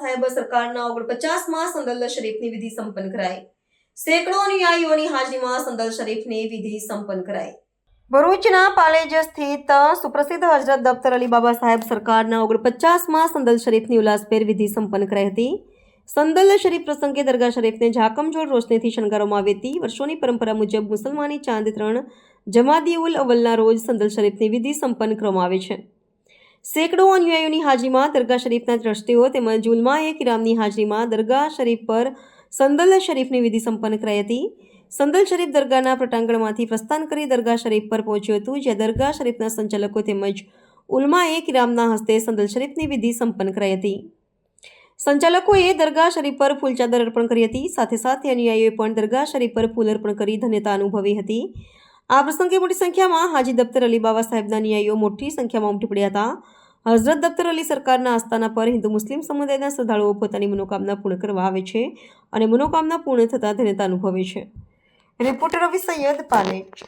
સાહેબ સરકારના ઓગણપચાસમાં સંદલ શરીફની વિધિ સંપન્ન કરાઈ. સેંકડો અનુયાયીઓની હાજરીમાં સંદલ શરીફની વિધિ સંપન્ન કરાઈ. ભરૂચના પાલેજ સ્થિત સુપ્રસિદ્ધ હજરત દફતર અલી બાબા સાહેબ સરકારના ઓગણપચાસમાં સંદલ શરીફની ઉલ્લાસભેર વિધિ સંપન્ન કરાઈ હતી. સંદલ શરીફ પ્રસંગે દરગાહ શરીફને ઝાકમજોડ રોશનીથી શણગારવામાં આવી હતી. વર્ષોની પરંપરા મુજબ મુસલમાની ચાંદ ત્રણ જમાદી ઉલ અવ્વલના રોજ સંદલ શરીફની વિધિ સંપન્ન કરવામાં આવે છે. સેંકડો અનુયાયીઓની હાજરીમાં દરગાહ શરીફના ટ્રસ્ટીઓ તેમજ જુલમાએ કિરામની હાજરીમાં દરગાહ શરીફ પર સંદલ શરીફની વિધિ સંપન્ન કરાઈ હતી. સંદલ શરીફ દરગાહના પ્રટાંગણમાંથી પ્રસ્થાન કરી દરગાહ શરીફ પર પહોંચ્યું હતું, જ્યાં દરગાહ શરીફના સંચાલકો તેમજ ઉલમાએ કિરામના હસ્તે સંદલ શરીફની વિધિ સંપન્ન કરાઈ હતી. સંચાલકોએ દરગાહ શરીફ પર ફૂલચાદર અર્પણ કરી હતી, સાથે સાથે અનુયાયીઓએ પણ દરગાહ શરીફ પર ફૂલ અર્પણ કરી ધન્યતા અનુભવી હતી. આ પ્રસંગે મોટી સંખ્યામાં હાજી દફતર અલી બાબા સાહેબના ન્યાયીઓ મોટી સંખ્યામાં ઉમટી પડ્યા હતા. હઝરત દફતર અલી સરકારના આસ્થાના પર હિન્દુ મુસ્લિમ સમુદાયના શ્રદ્ધાળુઓ પોતાની મનોકામના પૂર્ણ કરવા આવે છે અને મનોકામના પૂર્ણ થતાં ધન્યતા અનુભવે છે. રિપોર્ટર રવિ સૈયદ પાલેજ.